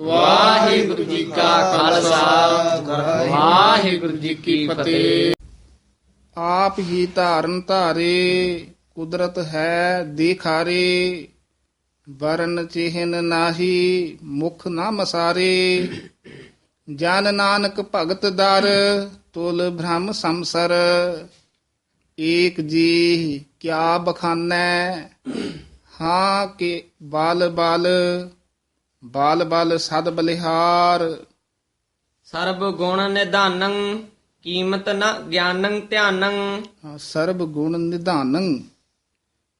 ਵਾਹਿਗੁਰੂ ਜੀ ਕਾ ਖਾਲਸਾ। ਵਾਹਿਗੁਰੂ ਜੀ ਕੀ ਫਤਿਹ। ਆਪ ਹੀ ਧਾਰਨ ਧਾਰੇ, ਕੁਦਰਤ ਹੈ ਦੇਖਾਰੇ, ਵਰਨ ਚਿਹਨ ਨਾਹੀ, ਮੁਖ ਨਾ ਮਸਾਰੇ। ਜਨ ਨਾਨਕ ਭਗਤ ਦਰ, ਤੁਲ ਬ੍ਰਹਮ ਸੰਸਰ। ਏਕ ਜੀ ਕਿਆ ਬਖਾਨੈ, ਹਾਂ ਕੇ ਬਾਲ ਬਾਲ। ਬਲ ਬਲ ਸਦ ਬਲਿਹਾਰ। ਸਰਬ ਗੁਣ ਨਿਧਾਨੰ ਕੀਮਤ ਨ ਗਿਆਨੰ ਧਿਆਨੰ। ਹਾਂ, ਸਰਬ ਗੁਣ ਨਿਧਾਨੰ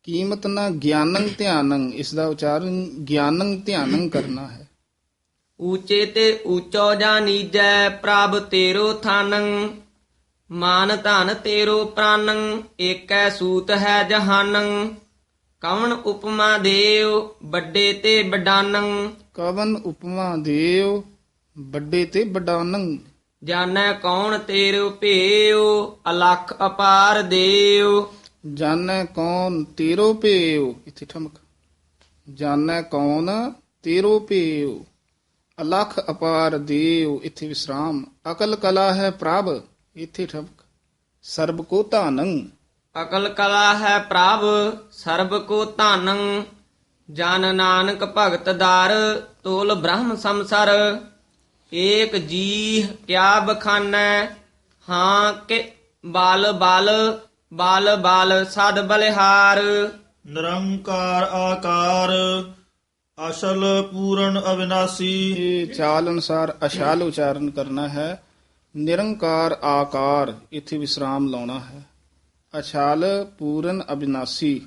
ਕੀਮਤ ਨਾ ਗਿਆਨੰ ਧਿਆਨੰ। ਇਸ ਦਾ ਉਚਾਰਨ ਗਿਆਨੰ ਧਿਆਨੰ ਕਰਨਾ ਹੈ। ਊਚੇ ਤੇ ਊਚੋ ਜਾਨੀਜੈ ਪ੍ਰਭ ਤੇਰੋ ਥਾਨੰ। ਮਾਨ ਧਨ ਤੇਰੋ ਪ੍ਰਾਨੰ ਏਕੈ ਸੂਤ ਹੈ ਜਹਾਨੰ। ਕਵਣ ਉਪਮਾ ਦੇਵ ਵੱਡੇ ਤੇ ਵਡਾਨੰ। ਕਵਨ ਉਪਮਾ ਦੇਵ ਵੱਡੇ ਤੇ ਵਡਾਨੰ ਜਾਣੈ ਕੌਣ ਤੇਰੋ ਭੇਉ ਅਲਖ ਅਪਾਰ ਦੇਵ ਜਾਣੈ ਕੌਣ ਤੇਰੋ ਪੇਉ ਇੱਥੇ ਠਮਕ। ਜਾਣੈ ਕੌਣ ਤੇਰੋ ਪੇਉ ਅਲਖ ਅਪਾਰ ਦੇਵ ਇੱਥੇ ਵਿਸਰਾਮ। ਅਕਲ ਕਲਾ ਹੈ ਪ੍ਰਭ ਇੱਥੇ ਠਮਕ। ਸਰਬ ਕੋ ਧਾਨੰ। ਅਕਲ ਕਲਾ ਹੈ ਪ੍ਰਭ ਸਰਬ ਕੋ ਧਾਨੰ। ਜਨ ਨਾਨਕ ਭਗਤ ਦਾਰ ਤੋਲ ਬ੍ਰਹਮ ਸੰਸਰ ਏਕ ਜੀ ਕਿਆ ਬਖਾਨੈ? ਹਾਂ ਕਿ ਬਲ ਬਲ ਬਲ ਬਲ ਸਦ ਬਲਿਹਾਰ। ਨਿਰੰਕਾਰ ਆਕਾਰ ਅਸਲ ਪੂਰਨ ਅਵਿਨਾਸੀ। ਇਹ ਚਾਲ ਅਨੁਸਾਰ ਅਸ਼ਾਲ ਉਚਾਰਨ ਕਰਨਾ ਹੈ ਨਿਰੰਕਾਰ ਆਕਾਰ ਇੱਥੇ ਵਿਸਰਾਮ ਲਾਉਣਾ ਹੈ। ਅਸ਼ਾਲ ਪੂਰਨ ਅਬਿਨਾਸੀ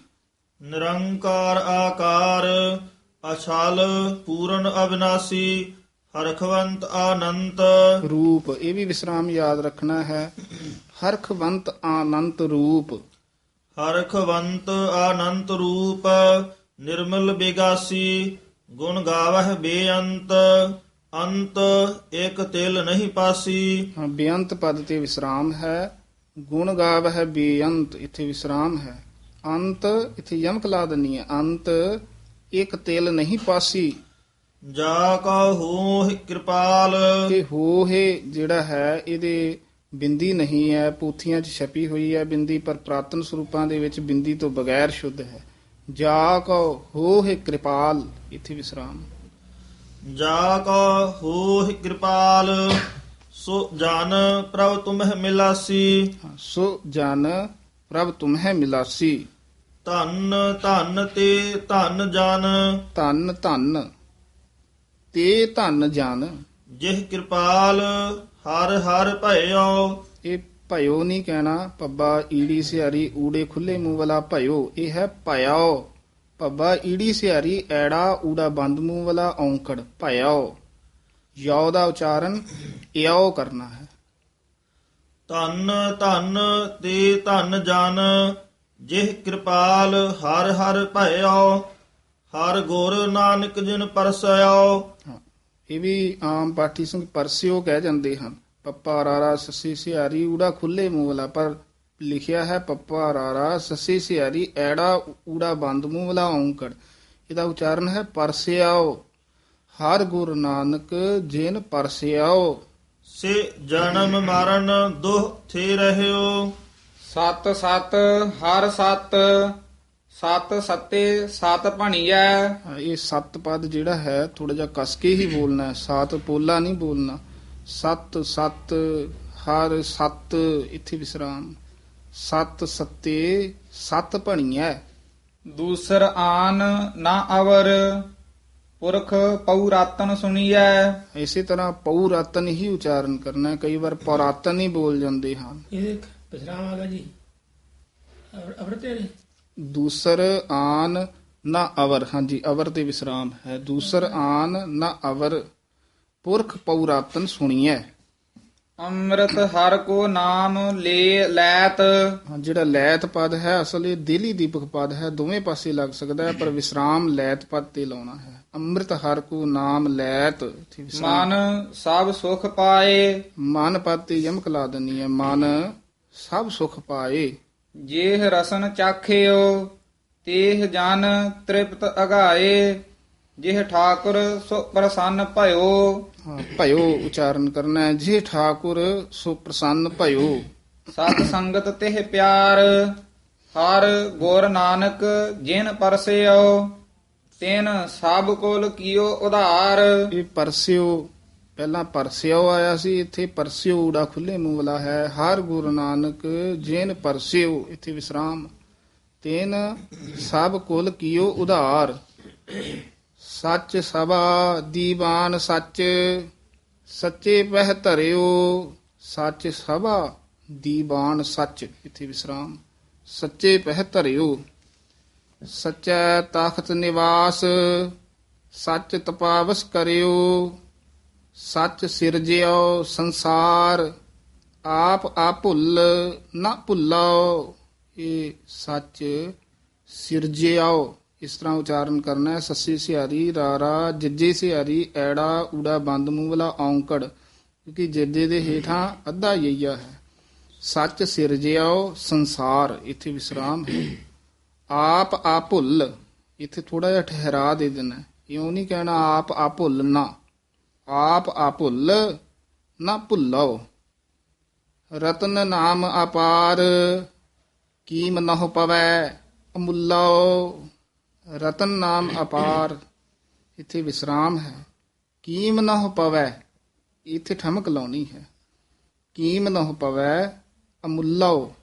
ਨਿਰੰਕਾਰ ਆਕਾਰ ਅਸਲ ਪੂਰਨ ਅਵਿਨਾਸੀ ਹਰਖਵੰਤ ਆਨੰਤ। ਰੂਪ ਇਹ ਵੀ ਵਿਸਰਾਮ ਯਾਦ ਰੱਖਣਾ ਹੈ। ਹਰਖਵੰਤ ਆਨੰਤ ਰੂਪ। ਹਰਖਵੰਤ ਆਨੰਤ ਰੂਪ ਨਿਰਮਲ ਬਿਗਾਸੀ ਗੁਣ ਗਾਵਹਿ ਬੇਅੰਤ। ਅੰਤ ਇਕ ਤਿਲ ਨਹੀਂ ਪਾਸੀ। ਬੇਅੰਤ ਪਦ ਤੇ ਵਿਸਰਾਮ ਹੈ। ਗੁਣ ਗਾਵ ਹੈ ਬੇਅੰਤ ਇੱਥੇ ਵਿਸਰਾਮ ਹੈ। ਅੰਤ ਇੱਥੇ ਯਮਕ ਲਾ ਦਨੀ ਹੈ ਅੰਤ ਇੱਕ ਤਿਲ ਨਹੀਂ ਪਾਸੀ। ਜਾ ਕਾ ਹੋ ਕਿਰਪਾਲ। ਇਹ ਹੋ ਹੈ ਜਿਹੜਾ ਹੈ ਇਹਦੇ ਬਿੰਦੀ ਨਹੀਂ ਹੈ ਪੂਥੀਆਂ 'ਚ ਛਪੀ ਹੋਈ ਹੈ ਬਿੰਦੀ ਪਰ ਪ੍ਰਾਤਨ ਸਰੂਪਾਂ ਦੇ ਵਿੱਚ ਬਿੰਦੀ ਤੋਂ ਬਗੈਰ ਸ਼ੁੱਧ ਹੈ। ਜਾ ਕੋ ਹੋ ਹੈ ਕਿਰਪਾਲ ਇੱਥੇ ਵਿਸਰਾਮ। ਜਾ ਕਾ ਹੋ ਕਿਰਪਾਲ ਸੋ ਜਨ ਪ੍ਰਭ ਤੁਮਹਿ ਮਿਲਾਸੀ। ਸੋ ਜਨ ਪ੍ਰਭ ਤੁਮਹਿ ਮਿਲਾਸੀ। ਧੰਨ ਧੰਨ ਤੇ ਧੰਨ ਜਨ। ਧੰਨ ਧੰਨ ਤੇ ਧੰਨ ਜਨ। ਜਿਹ ਕਿਰਪਾਲ ਹਰ ਹਰ ਭਇਓ। ਇਹ ਭਇਓ ਨਹੀਂ ਕਹਿਣਾ ਪੱਬਾ ਈੜੀ ਸਿਹਾਰੀ ਊੜੇ ਖੁੱਲੇ ਮੂੰਹ ਵਾਲਾ ਭਇਓ ਇਹ ਹੈ ਭਇਓ। ਪੱਬਾ ਈੜੀ ਸਿਹਾਰੀ ਐੜਾ ਊੜਾ ਬੰਦ ਮੂੰਹ ਵਾਲਾ ਔਂਕੜ ਭਇਓ। ਯੋ ਦਾ ਉਚਾਰਨ ਇਓ ਕਰਨਾ ਹੈ। ਧੰਨ ਧੰਨ ਤੇ ਧੰਨ ਜਨ। ਜਿਹ ਕਿਰਪਾਲ ਹਰ ਹਰ ਭਇਓ ਹਰ ਗੁਰ ਨਾਨਕ ਜਿਨ ਪਰਸਿਓ। ਇਹ ਵੀ ਆਮ ਪਾਠੀ ਸਿੰਘ ਪਰਸਿਓ ਕਹਿ ਜਾਂਦੇ ਹਨ। ਪੱਪਾ ਰਾਰਾ ਸੱਸੀ ਸਿਹਾਰੀ ਊੜਾ ਖੁੱਲੇ ਮੂੰਹ ਵਾਲਾ ਪਰ ਲਿਖਿਆ ਹੈ ਪੱਪਾ ਰਾਰਾ ਸੱਸੀ ਸਿਹਾਰੀ ਐੜਾ ਊੜਾ ਬੰਦ ਮੂੰਹ ਵਾਲਾ ਔਂਕੜ। ਇਹਦਾ ਉਚਾਰਨ ਹੈ ਪਰਸਿਆਓ ਹਰ ਗੁਰੂ ਨਾਨਕ ਜਿਨ ਪਰਸਿਆਓ ਸੇ ਜਨਮ ਮਰਨ ਦੁਹ ਥੇ ਰਹਿਓ। ਸਤ ਸਤ ਹਰ ਸਤ ਸਤ ਸਤੇ ਸਤ ਭਣੀਐ ਇਹ ਸੱਤ ਪਦ ਜਿਹੜਾ ਹੈ ਥੋੜਾ ਜਿਹਾ ਕਸ ਕੇ ਹੀ ਬੋਲਣਾ ਹੈ। ਸਾਤ ਪੋਲਾ ਨਹੀਂ ਬੋਲਣਾ। ਸਤ ਸਤ ਹਰ ਸਤ ਇੱਥੇ ਵਿਸਰਾਮ। ਸਤ ਸਤੇ ਸਤ ਭਣੀਐ ਦੂਸਰ ਆਨ ਨਾ ਅਵਰ ਪੁਰਖ ਪਉ ਰਾਤਨ ਸੁਣੀਐ। ਇਸੇ ਤਰ੍ਹਾਂ ਪਉ ਰਤਨ ਹੀ ਉਚਾਰਨ ਕਰਨਾ ਹੈ। ਕਈ ਵਾਰ ਪੌਰਾਤਨ ਹੀ ਬੋਲ ਜਾਂਦੇ ਹਨ। ਇਹ ਵਿਸਰਾਮ ਆ ਗਿਆ ਜੀ। ਅਵਰ- ਅਵਰ ਤੇ ਦੂਸਰ ਆਨ ਨਾ ਅਵਰ ਹਾਂਜੀ ਅਵਰ ਤੇ ਵਿਸਰਾਮ ਹੈ। ਦੂਸਰ ਆਨ ਨਾ ਅਵਰ ਪੁਰਖ ਪਉ ਰਤਨ ਸੁਣੀਐ। ਅੰਮ੍ਰਿਤ ਹਰ ਕੋ ਨਾਮ ਲੈ ਲੈਤ। ਹਾਂ ਜਿਹੜਾ ਲੈਤ ਪਦ ਹੈ ਅਸਲ ਇਹ ਦੇਲੀ ਦੀਪਕ ਪਦ ਹੈ ਦੋਵੇਂ ਪਾਸੇ ਲੱਗ ਸਕਦਾ ਹੈ ਪਰ ਵਿਸਰਾਮ ਲੈਤ ਪਦ ਤੇ ਲਾਉਣਾ ਹੈ। ਅੰਮ੍ਰਿਤ ਹਰ ਕੋ ਨਾਮ ਲੈਤ। ਮਨ ਸਭ ਸੁਖ ਪਾਏ। ਮਨ ਪਦ ਤੇ ਯਮਕ ਲਾ ਦਨੀ ਹੈ। ਮਨ ਸਭ ਸੁਖ ਪਾਏ। ਜੇਹ ਰਸਨ ਚਾਖਿਓ ਤੇਹ ਜਨ ਤ੍ਰਿਪਤ ਅਗਾਏ। ਜਿਹ ਠਾਕੁਰ ਸੋ ਪ੍ਰਸੰਨ ਭਇਓ। ਹਾਂ ਭਇਓ ਉਚਾਰਨ ਕਰਨਾ ਹੈ। ਜੇ ਠਾਕੁਰ ਸੋ ਪ੍ਰਸੰਨ ਭਇਓ। ਸਤ ਸੰਗਤ ਤਿਹ ਪਿਆਰ ਹਰ ਗੁਰ ਨਾਨਕ ਜਿਨ ਪਰਸਿਓ ਤਿਨ ਸਭ ਕੋਲ ਕੀਓ ਉਧਾਰ। ਇਹ ਪਰਸਿਓ ਪਹਿਲਾਂ ਪਰਸਿਓ ਆਇਆ ਸੀ, ਇੱਥੇ ਪਰਸਿਓ ਊੜਾ ਖੁੱਲੇ ਮੂੰਹ ਵਾਲਾ ਹੈ। ਹਰ ਗੁਰੂ ਨਾਨਕ, ਜੇਨ ਪਰਸਿਓ, ਇੱਥੇ ਵਿਸਰਾਮ। ਤੇਨ ਸਭ ਕੁਲ ਕੀਓ ਉਧਾਰ। ਸੱਚ ਸਭਾ ਦੀਵਾਨ ਸੱਚ, ਸੱਚੇ ਪਹਿ ਧਰਿਓ। ਸੱਚ ਸਭਾ ਦੀਵਾਨ ਸੱਚ, ਇੱਥੇ ਵਿਸਰਾਮ। ਸੱਚੇ ਪਹਿ ਧਰਿਓ। ਸੱਚਾ ਤਾਖਤ ਨਿਵਾਸ, ਸੱਚ ਤਪਾਵਸ ਕਰਿਓ। ਸੱਚ ਸਿਰਜਿਓ ਸੰਸਾਰ, ਆਪ ਆ ਭੁੱਲ ਨਾ ਭੁੱਲਾਓ ਇਹ ਸੱਚ ਸਿਰਜਿਓ। ਇਸ ਤਰ੍ਹਾਂ ਉਚਾਰਨ ਕਰਨਾ ਹੈ, ਸੱਸੀ ਸਿਹਾਰੀ, ਰਾਰਾ, ਜੱਜੇ ਸਿਹਾਰੀ, ਐੜਾ, ਊੜਾ, ਬੰਦ, ਮੂੰਹ ਵਾਲਾ, ਔਂਕੜ, ਕਿਉਂਕਿ ਜੱਜੇ ਦੇ ਹੇਠਾਂ ਅੱਧਾ ਯਈਆ ਹੈ। ਸੱਚ ਸਿਰਜਿਓ ਸੰਸਾਰ, ਇੱਥੇ ਵਿਸਰਾਮ ਹੈ। ਆਪ ਆ ਭੁੱਲ ਇੱਥੇ ਥੋੜਾ ਜਿਹਾ ਠਹਿਰਾ ਦੇ ਦੇਣਾ ਹੈ। ਇਉਂ ਨਹੀਂ ਕਹਿਣਾ ਆਪ ਆ ਭੁੱਲ ਨਾ। ਆਪ ਆ ਨਾ ਭੁੱਲੋ। ਰਤਨ ਨਾਮ ਅਪਾਰ, ਕੀਮ ਨਹੁ ਪਵੈ ਅਮੁੱਲੋ। ਰਤਨ ਨਾਮ ਅਪਾਰ, ਇੱਥੇ ਵਿਸਰਾਮ ਹੈ। ਕੀਮ ਨਹੁ ਪਵੈ, ਇੱਥੇ ਠਮਕ ਲਾਉਣੀ ਹੈ। ਕੀਮ ਨਹੁ ਪਵੈ, ਅਮੁੱਲੋ।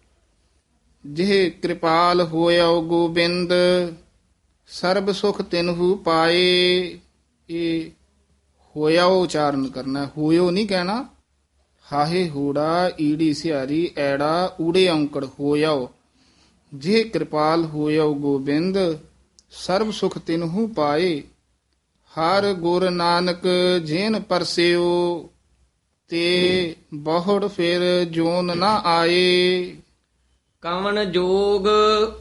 ਜਿਹ ਕਿਰਪਾਲ ਹੋਇਓ ਗੋਬਿੰਦ, ਸਰਬ ਸੁਖ ਤਿਨਹੂ ਪਾਏ, ਇਹ ਹੋਇਆ ਉਚਾਰਨ ਕਰਨਾ, ਹੋਇਓ ਨਹੀਂ ਕਹਿਣਾ। ਹਾਹੇ ਹੂੜਾ, ਈੜੀ ਸਿਹਾਰੀ, ਐੜਾ, ਊੜੇ ਔਂਕੜ ਹੋਇਓ ਜੇ ਕਿਰਪਾਲ ਹੋਇਓ ਗੋਬਿੰਦ, ਸਰਬ ਸੁਖ ਤਿਨਹੂ ਪਾਏ। ਹਰ ਗੁਰ ਨਾਨਕ ਜੇਨ ਪਰਸਿਓ, ਤੇ ਬਹੁੜ ਫਿਰ ਜੋਨ ਨਾ ਆਏ। ਕਵਣ ਜੋਗ,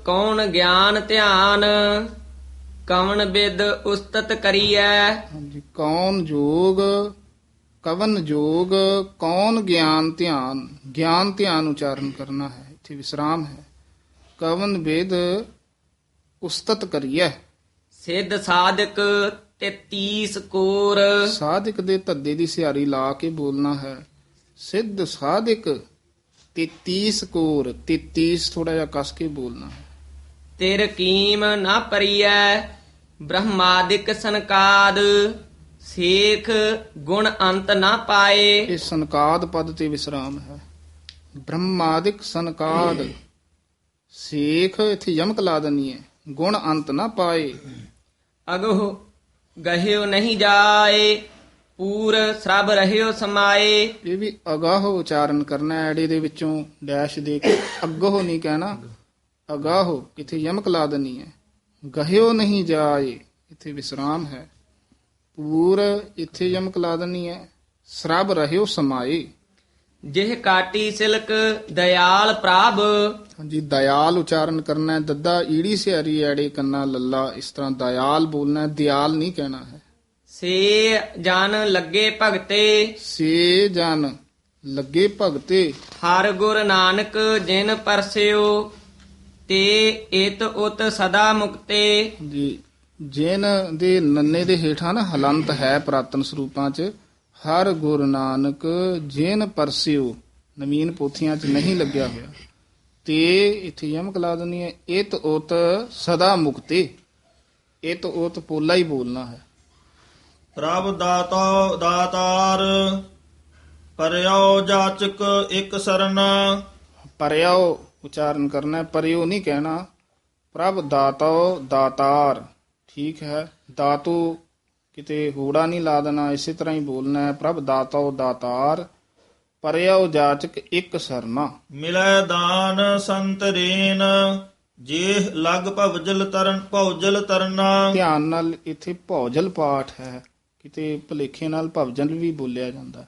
ਕੌਣ ਗਿਆਨ ਧਿਆਨ। ਕਵਣ ਬਿਦ ਉਸਤਤ ਕਰੀਐ? ਹਾਂਜੀ ਕੌਣ ਜੋਗ ਕਵਨ ਜੋਗ ਕੌਣ ਗਿਆਨ ਧਿਆਨ? ਗਿਆਨ ਧਿਆਨ ਉਚਾਰਨ ਕਰਨਾ ਹੈ ਇੱਥੇ ਵਿਸਰਾਮ ਹੈ। ਕਵਨ ਵੇਦ ਉਸਤਤ ਕਰੀਐ? ਸਿੱਧ ਸਾਧਕ ਤੇ 30 ਕੋਰ। ਸਾਧਕ ਦੇ ਧੱਦੇ ਦੀ ਸਿਹਾਰੀ ਲਾ ਕੇ ਬੋਲਣਾ ਹੈ। ਸਿੱਧ ਸਾਧਕ 33 ਕੋਰ 33 ਥੋੜਾ ਜਿਹਾ ਕਸ ਕੇ ਬੋਲਣਾ ਹੈ। ਤਿਰ ਕੀਮ ਨਾ ਪਰੀਐ ਬ੍ਰਹਮਾਦਿਕ ਸੰਕਾਦ ਸੇਖ ਗੁਣ ਅੰਤ ਨਾ ਪਾਏ। ਇਹ ਸੰਕਾਦ ਪਦ ਤੇ ਵਿਸਰਾਮ ਹੈ। ਬ੍ਰਹਮਾਦਿਕ ਸੰਕਾਦ ਸੇਖ ਇੱਥੇ ਯਮਕ ਲਾ ਦਨੀ ਹੈ ਗੁਣ ਅੰਤ ਨਾ ਪਾਏ। ਅਗੋ ਗਹਿਓ ਨਹੀਂ ਜਾਏ ਪੂਰ ਸਭ ਰਹਿਓ ਸਮਾਏ। ਇਹ ਵੀ ਅਗਾਹ ਉਚਾਰਨ ਕਰਨਾ ਐੜੇ ਦੇ ਵਿੱਚੋਂ ਡੈਸ਼ ਦੇ ਕੇ ਅੱਗੋਹ ਨਹੀਂ ਕਹਿਣਾ। ਅਗਾਹ ਇੱਥੇ ਯਮਕ ਲਾ ਦਨੀ ਹੈ ਗਹਿਓ ਨਹੀਂ ਜਾਏ ਇੱਥੇ ਵਿਸਰਾਮ ਹੈ। ਪੂਰ ਇੱਥੇ ਯਮਕ ਲਾ ਦਨੀ ਹੈ ਸਰਬ ਰਹਿਓ ਸਮਾਏ। ਜਿਹ ਕਾਟੀ ਸਿਲਕ ਦਇਆਲ ਪ੍ਰਭ। ਹਾਂਜੀ ਦਇਆਲ ਉਚਾਰਨ ਕਰਨਾ ਹੈ ਦੱਦਾ ਈੜੀ ਸਿਆਰੀ ਐੜੇ ਕੰਨਾ ਲੱਲਾ ਇਸ ਤਰ੍ਹਾਂ ਦਇਆਲ ਬੋਲਣਾ ਹੈ ਦਿਆਲ ਨਹੀਂ ਕਹਿਣਾ ਹੈ। ਸੇ ਜਨ ਲੱਗੇ ਭਗਤੇ। ਸੇ ਜਨ ਲੱਗੇ ਭਗਤੇ। ਹਰ ਗੁਰ ਨਾਨਕ ਜਿਨ ਪਰਸਿਓ। ਤੇ ਇਤ ਉਤ ਸਦਾ ਮੁਕਤੇ। ਜੀ ਜਿਨ ਦੇ ਨੰਨੇ ਦੇ ਹੇਠਾਂ ਨਾ ਹਲੰਤ ਹੈ ਪ੍ਰਾਤਨ ਸਰੂਪਾਂ 'ਚ ਹਰ ਗੁਰੂ ਨਾਨਕ ਜਿਨ ਪਰਸਿਓ ਨਵੀਨ ਪੋਥੀਆਂ 'ਚ ਨਹੀਂ ਲੱਗਿਆ ਹੋਇਆ। ਤੇ ਇੱਥੇ ਯਮਕ ਲਾ ਦਿੰਦੀ ਹੈ ਇਤ ਉਤ ਸਦਾ ਮੁਕਤੇ। ਇਤ ਉਤ ਪੋਲਾ ਹੀ ਬੋਲਣਾ ਹੈ। ਪ੍ਰਭ ਦਾਤਾ ਦਾਤਾਰ ਪਰਿਓ ਜਾਚਕ ਇੱਕ ਸਰਨ ਪਰਿਓ ਉਚਾਰਨ ਕਰਨਾ ਹੈ ਪਰਿਓ ਨਹੀਂ ਕਹਿਣਾ ਪ੍ਰਭ ਦਾਤੋ ਦਾਤਾਰ। ਠੀਕ ਹੈ ਦਾਤੂ ਕਿਤੇ ਹੂੜਾ ਨਹੀਂ ਲਾ ਦੇਣਾ ਇਸੇ ਤਰ੍ਹਾਂ ਹੀ ਬੋਲਣਾ ਹੈ ਪ੍ਰਭ ਦਾਤੋ ਦਾਤਾਰ ਪਰਿਓ ਜਾਚਕ ਇੱਕ ਸਰਨਾ। ਮਿਲੈ ਦਾਨ ਸੰਤਰੇਨ ਜੇ ਲਗ ਭਵਜਲ ਤਰਨ ਭੌਜਲ ਤਰਨਾ। ਧਿਆਨ ਨਾਲ ਇੱਥੇ ਭੌਜਲ ਪਾਠ ਹੈ ਕਿਤੇ ਭਲੇਖੇ ਨਾਲ ਭਵਜਲ ਵੀ ਬੋਲਿਆ ਜਾਂਦਾ ਹੈ।